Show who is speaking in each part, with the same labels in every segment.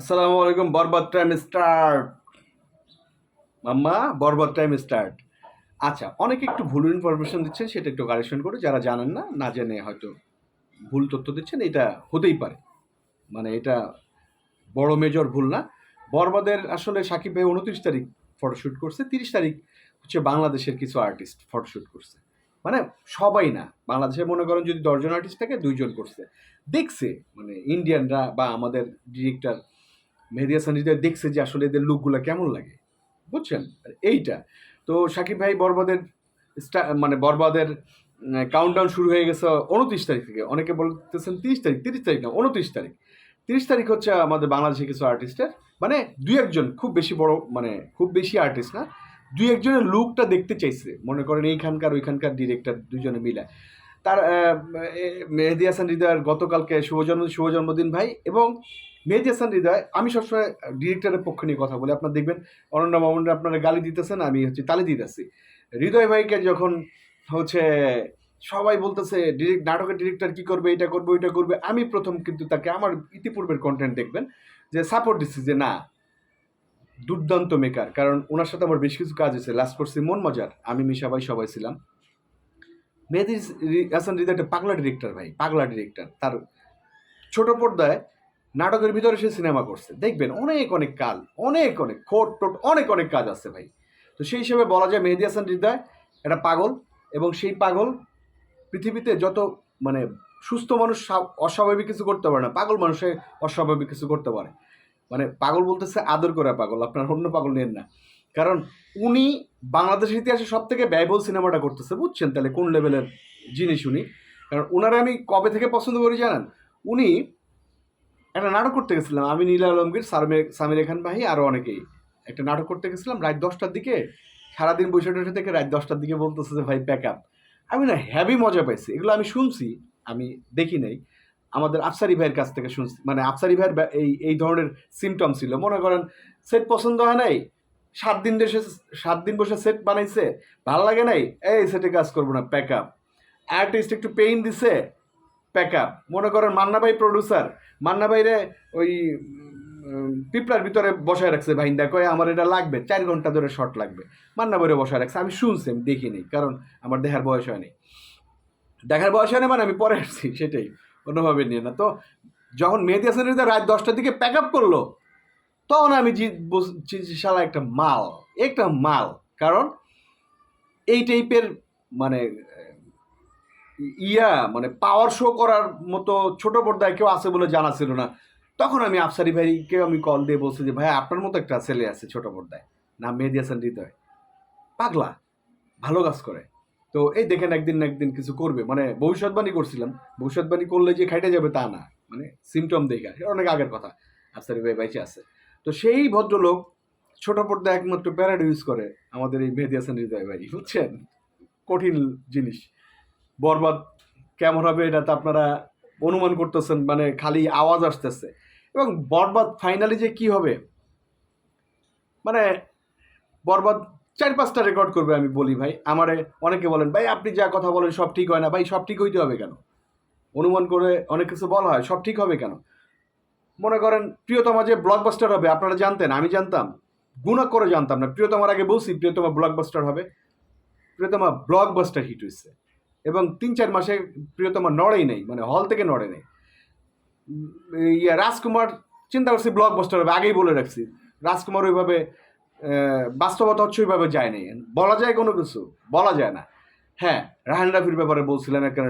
Speaker 1: আসসালামু আলাইকুম, বরবাদ টাইম স্টার্ট। মাম্মা, বরবাদ টাইম স্টার্ট। আচ্ছা অনেকে একটু ভুল ইনফরমেশন দিচ্ছেন, সেটা একটু কারেকশন করে, যারা জানেন না না জেনে হয়তো ভুল তথ্য দিচ্ছেন, এটা হতেই পারে। মানে এটা বড় মেজর ভুল না। বরবাদের আসলে সাকিব ভাই উনত্রিশ তারিখ ফটোশ্যুট করছে, তিরিশ তারিখ হচ্ছে বাংলাদেশের কিছু আর্টিস্ট ফটোশ্যুট করছে। মানে সবাই না, বাংলাদেশে মনে করেন যদি দশজন আর্টিস্ট থাকে, দুইজন করছে। দেখছে মানে ইন্ডিয়ানরা বা আমাদের ডিরেক্টর মেহেদি হাসান দেখছে যে আসলে এদের লুকগুলো কেমন লাগে, বুঝছেন? এইটা। তো সাকিব ভাই বরবাদের মানে বরবাদের কাউন্টডাউন শুরু হয়ে গেছে উনত্রিশ তারিখ থেকে। অনেকে বলতেছেন তিরিশ তারিখ তিরিশ তারিখ না, উনত্রিশ তারিখ। তিরিশ তারিখ হচ্ছে আমাদের বাংলাদেশে কিছু আর্টিস্টের মানে দুই একজন, খুব বেশি বড় মানে খুব বেশি আর্টিস্ট না, দুই একজনের লুকটা দেখতে চাইছে। মনে করেন এইখানকার, ওইখানকার ডিরেক্টর দুজনে মিলে। তার মেহেদি হাসান হৃদয়ের গতকালকে শুভ জন্ম শুভ জন্মদিন ভাই এবং মেহেদি হৃদয়, আমি সবসময় ডিরেক্টরের পক্ষ নিয়ে কথা বলি। আপনার দেখবেন, অনন্য মামুনরা আপনারা গালি দিতেছেন, আমি হচ্ছে তালি দিতেছি। হৃদয় ভাইকে যখন হচ্ছে সবাই বলতেছে ডিরেক্ট নাটকের ডিরেক্টর কি করবে, এটা করবে, ওইটা করবে? আমি প্রথম কিন্তু তাকে আমার ইতিপূর্বের কন্টেন্ট দেখবেন, যে সাপোর্ট দিচ্ছি যে না, দুর্দান্ত মেকার কারণ ওনার সাথে আমার বেশ কিছু কাজ হয়েছে লাস্ট করছি মন মজার। আমি মিশা ভাই সবাই ছিলাম। মেহেদি হাসান হৃদয় একটা পাগলা ডিরেক্টর ভাই, পাগলা ডিরেক্টর তার ছোট পর্দায় নাটকের ভিতরে সে সিনেমা করছে। দেখবেন অনেক অনেক কাল অনেক অনেক খোট টোট, অনেক অনেক কাজ আছে ভাই। তো সেই হিসেবে বলা যায় মেহেদি হাসান হৃদয় একটা পাগল এবং সেই পাগল পৃথিবীতে যত মানে সুস্থ মানুষ অস্বাভাবিক কিছু করতে পারে না, পাগল মানুষে অস্বাভাবিক কিছু করতে পারে। মানে পাগল বলতেছে আদর করা পাগল, আপনার অন্য পাগল নেন না। কারণ উনি বাংলাদেশের ইতিহাসে সব থেকে ব্যয়বহুল সিনেমাটা করতেছে, বুঝছেন? তাহলে কোন লেভেলের জিনিস উনি? কারণ ওনারা আমি কবে থেকে পছন্দ করি জানেন? উনি একটা নাটক করতে গেছিলাম। আমি নীলা আলমগীর, সারমে, সামির খান ভাই আরও অনেকেই। একটা নাটক করতে গেছিলাম, রাত দশটার দিকে। সারাদিন বসে টসে থেকে রাত দশটার দিকে বলতেছে যে, ভাই প্যাক আপ আমি না হ্যাভি মজা পাইছি। এগুলো আমি শুনছি, আমি দেখি নাই। আমাদের আফসারি ভাইয়ের কাছ থেকে শুনছি। মানে আফসারি ভাইয়ের এই এই ধরনের সিমটম ছিল। মনে করেন সেট পছন্দ হয় নাই, সাত দিন দেশে, সাত দিন বসে সেট বানাইছে, ভালো লাগে নাই, এই সেটে কাজ করব না প্যাক আপ আর্টিস্ট একটু পেইন দিছে প্যাক আপ মনে করেন মান্না ভাই প্রডিউসার মান্না ভাইরে ওই উম, পিঁপড়ার ভিতরে বসায় রাখছে ভাইন্দা কয়ে আমার এটা লাগবে চার ঘণ্টা ধরে শর্ট লাগবে। মান্না ভাইরে বসায় রাখছে। আমি শুনছি আমি দেখিনি কারণ আমার দেখার বয়স হয়নি। দেখার বয়স হয়নি মানে আমি পরে আসছি সেটাই। অন্যভাবে নিয়ে না। তো যখন মেহেদি হাসান রাত দশটার দিকে প্যাক আপ করল তখন আমি শালা একটা মাল একটা মাল কারণ এই টাইপের মানে ইয়া মানে পাওয়ার শো করার মতো ছোট পর্দায় কেউ আছে বলে জানা ছিল না। তখন আমি আফসারি ভাইকে আমি কল দিয়ে বলছি যে ভাই আপনার মতো একটা ছেলে আছে ছোট পর্দায়। না মেহেদি হাসান হৃদয়। পাগলা, ভালো কাজ করে। তো এই দেখেন একদিন না একদিন কিছু করবে। মানে ভবিষ্যৎবাণী করছিলাম। ভবিষ্যৎবাণী করলে যে খাইটে যাবে তা না। মানে সিমটম দেখা। অনেক আগের কথা। আফসারি ভাই বাইচে আছে। তো সেই ভদ্রলোক ছোট পর্দায় একমাত্র প্যারাড ইউজ করে আমাদের এই মেহেদি হাসান হৃদয় ভাই, বুঝছেন? কঠিন জিনিস। বরবাদ কেমন হবে এটা তো আপনারা অনুমান করতেছেন মানে খালি আওয়াজ আসতেছে। এবং বরবাদ ফাইনালি যে কি হবে? মানে বরবাদ চার পাঁচটা রেকর্ড করবে আমি বলি ভাই। আমারে অনেকে বলেন, ভাই, আপনি যা কথা বলেন সব ঠিক হয় না। ভাই, সব ঠিক হইতে হবে কেন? অনুমান করে অনেক কিছু বলা হয়, সব ঠিক হবে কেন? মনে করেন, প্রিয়তমা যে ব্লকবাস্টার হবে, আপনারা জানতেন, আমি জানতাম। গুণা করে জানতাম না। প্রিয়তমার আগে বলছি, প্রিয়তমা ব্লকবাস্টার হবে। প্রিয়তমা ব্লকবাস্টার হিট হয়েছে এবং তিন চার মাসে প্রিয়তমা নড়েই নেই মানে হল থেকে নড়ে নেই। ইয়া রাজকুমার চিন্তা করছি ব্লকবাস্টার হবে, আগেই বলে রাখছি। রাজকুমার ওইভাবে বাস্তবতা হচ্ছে ওইভাবে যায় নাই। বলা যায় কোনো কিছু, বলা যায় না। হ্যাঁ রাহান রাফির ব্যাপারে বলছিলেন একটা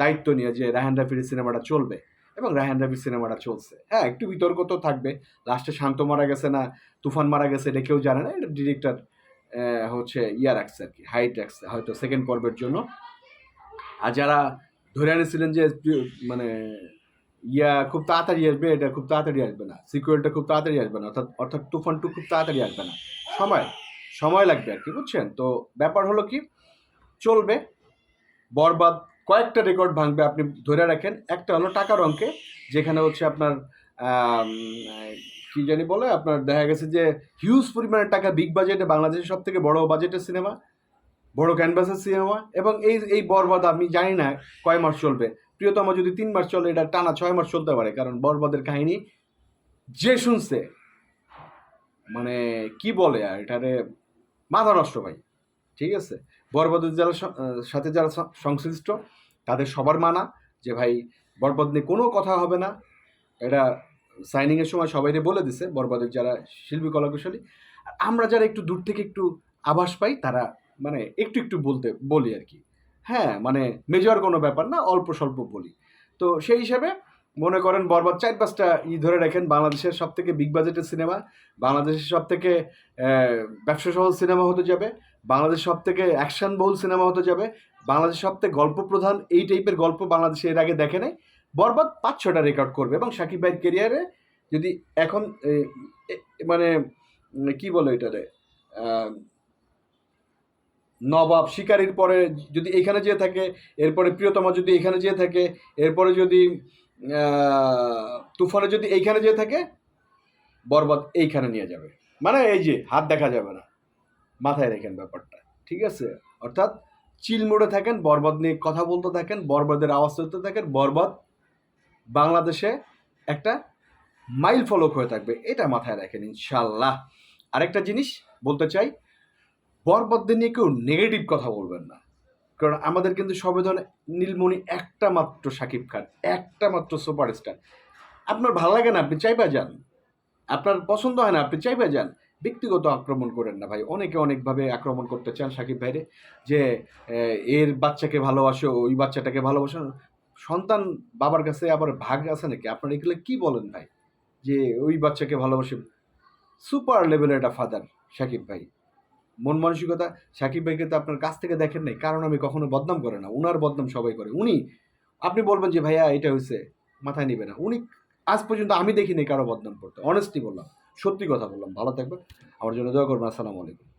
Speaker 1: দায়িত্ব নিয়ে যে রাহান রাফির সিনেমাটা চলবে এবং রাহান রাফির সিনেমাটা চলছে। হ্যাঁ একটু বিতর্ক তো থাকবে। লাস্টে শান্ত মারা গেছে না, তুফান মারা গেছে, এটা কেউ জানে না, এটা ডিরেক্টর হচ্ছে ইয়া রাখছে আর কি হাইট রাখছে, হয়তো সেকেন্ড পর্বের জন্য। আর যারা ধরে আনেছিলেন যে মানে ইয়া খুব তাড়াতাড়ি আসবে, এটা খুব তাড়াতাড়ি আসবে না। সিকুয়েলটা খুব তাড়াতাড়ি আসবে না, অর্থাৎ অর্থাৎ তুফান টু খুব তাড়াতাড়ি আসবে না। সময় সময় লাগবে আর কি, বুঝছেন? তো ব্যাপার হলো কি, চলবে, বরবাদ, কয়েকটা রেকর্ড ভাঙবে আপনি ধরে রাখেন। একটা হলো টাকার অঙ্কে, যেখানে হচ্ছে আপনার কি জানি বলে, আপনার দেখা গেছে যে হিউজ পরিমাণের টাকা বিগ বাজেটে বাংলাদেশের সব থেকে বড় বাজেটের সিনেমা বড় ক্যানভাসের সিনেমা এবং এই এই বরবাদ আমি জানি না কয় মাস চলবে। প্রিয়তম যদি তিন মাস চলে, এটা টানা ছয় মাস চলতে পারে, কারণ বরবাদের কাহিনী যে শুনছে মানে কি বলে আর এটারে, মাথা নষ্ট ভাই, ঠিক আছে? বরবদের যারা সাথে যারা সংশ্লিষ্ট, তাদের সবার মানা যে ভাই, বরবদ নিয়ে কোনো কথা হবে না। এটা সাইনিংয়ের সময় সবাইকে বলে দিছে, বরবাদের যারা শিল্পী, কলাকুশলী। আমরা যারা একটু দূর থেকে একটু আভাস পাই, তারা মানে একটু একটু বলতে, বলি আর কি। হ্যাঁ মানে মেজর কোনো ব্যাপার না, অল্প স্বল্প বলি। তো সেই হিসাবে মনে করেন বরবাদ চার পাঁচটা ই ধরে রাখেন বাংলাদেশের সব থেকে বিগ বাজেটের সিনেমা বাংলাদেশের সব থেকে ব্যবসা সহজ সিনেমা হতে যাবে, বাংলাদেশ সব থেকে অ্যাকশন বহুল সিনেমা হতে যাবে, বাংলাদেশ সব থেকে গল্প প্রধান এই টাইপের গল্প বাংলাদেশে এর আগে দেখে নেই। বরবাদ পাঁচ ছটা রেকর্ড করবে এবং সাকিব ভাইয়ের কেরিয়ারে যদি এখন মানে কি বলে এটারে? নবাব শিকারির পরে যদি এখানে যেয়ে থাকে, এরপরে প্রিয়তমা যদি এখানে যেয়ে থাকে, এরপরে যদি তুফানে যদি এইখানে যেয়ে থাকে, বরবাদ এইখানে নিয়ে যাবে। মানে এই যে হাত দেখা যাবে না, মাথায় রেখেন ব্যাপারটা, ঠিক আছে? অর্থাৎ চিল মোড়ে থাকেন, বরবাদ নিয়ে কথা বলতে থাকেন, বরবাদের আওয়াজ তুলতে থাকেন, বরবাদ বাংলাদেশে একটা মাইল ফলক হয়ে থাকবে, এটা মাথায় রাখেন ইনশাল্লাহ আরেকটা জিনিস বলতে চাই বরবাদদের নিয়ে কেউ নেগেটিভ কথা বলবেন না। কারণ আমাদের কিন্তু সংবিধানে নীলমণি একটা মাত্র সাকিব খান, একটা মাত্র সুপারস্টার আপনার ভালো লাগে না? আপনি চাইবা যান। আপনার পছন্দ হয় না? আপনি চাইবা যান। ব্যক্তিগত আক্রমণ করেন না ভাই। অনেকে অনেকভাবে আক্রমণ করতে চান সাকিব ভাইরে, যে এর বাচ্চাকে ভালোবাসো, ওই বাচ্চাটাকে ভালোবাসো। সন্তান বাবার কাছে আবার ভাগ আছে নাকি? আপনার এগুলো কি বলেন ভাই? যে, ওই বাচ্চাকে ভালোবাসে। সুপার লেভেলের একটা ফাদার সাকিব ভাই। মন মানসিকতা, সাকিব ভাইকে তো আপনার কাছ থেকে দেখেন নাই, কারণ আমি কখনো বদনাম করে না, উনার বদনাম সবাই করে। উনি, আপনি বলবেন যে, ভাইয়া, এটা হয়েছে মাথায় নিবে না। উনি, আজ পর্যন্ত আমি দেখিনি কারও বদনাম করতে। অনেস্টলি বললাম, সত্যি কথা বললাম। ভালো থাকবেন, আমার জন্য দোয়া করবেন। আসসালামু আলাইকুম।